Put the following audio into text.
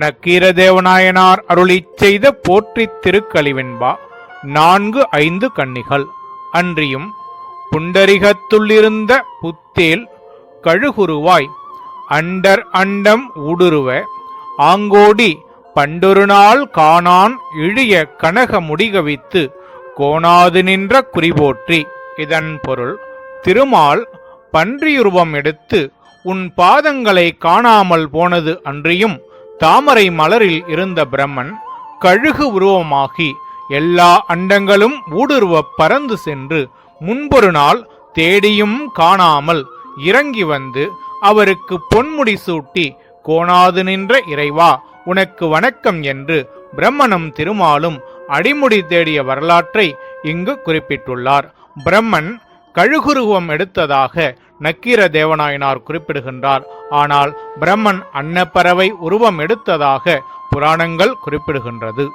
நக்கீரதேவநாயனார் அருளி செய்த போற்றித் திருக்கழிவெண்பா நான்கு ஐந்து கன்னிகள். அன்றியும் புண்டரிகத்துள்ளிருந்த புத்தேல் கழுகுருவாய். அண்டர் அண்டம் ஊடுருவ. ஆங்கோடி பண்டொரு நாள் காணான் இழிய கனக முடிகவித்து கோணாது நின்ற குறிபோற்றி. இதன் பொருள் திருமால் பன்றியுருவம் எடுத்து உன் பாதங்களை காணாமல் போனது அன்றியும் தாமரை மலரில் இருந்த பிரம்மன் கழுகு உருவமாகி எல்லா அண்டங்களும் ஊடுருவப் பறந்து சென்று முன்பொரு நாள் தேடியும் காணாமல் இறங்கி வந்து அவருக்கு பொன்முடி சூட்டி கோணாது நின்ற இறைவா உனக்கு வணக்கம் என்று பிரம்மனும் திருமாலும் அடிமுடி தேடிய வரலாற்றை இங்கு குறிப்பிட்டுள்ளார். பிரம்மன் கழுகுருவம் எடுத்ததாக நக்கீர தேவநாயனார் குறிப்பிடுகின்றார். ஆனால் பிரம்மன் அன்னப்பறவை உருவம் எடுத்ததாக புராணங்கள் குறிப்பிடுகின்றது.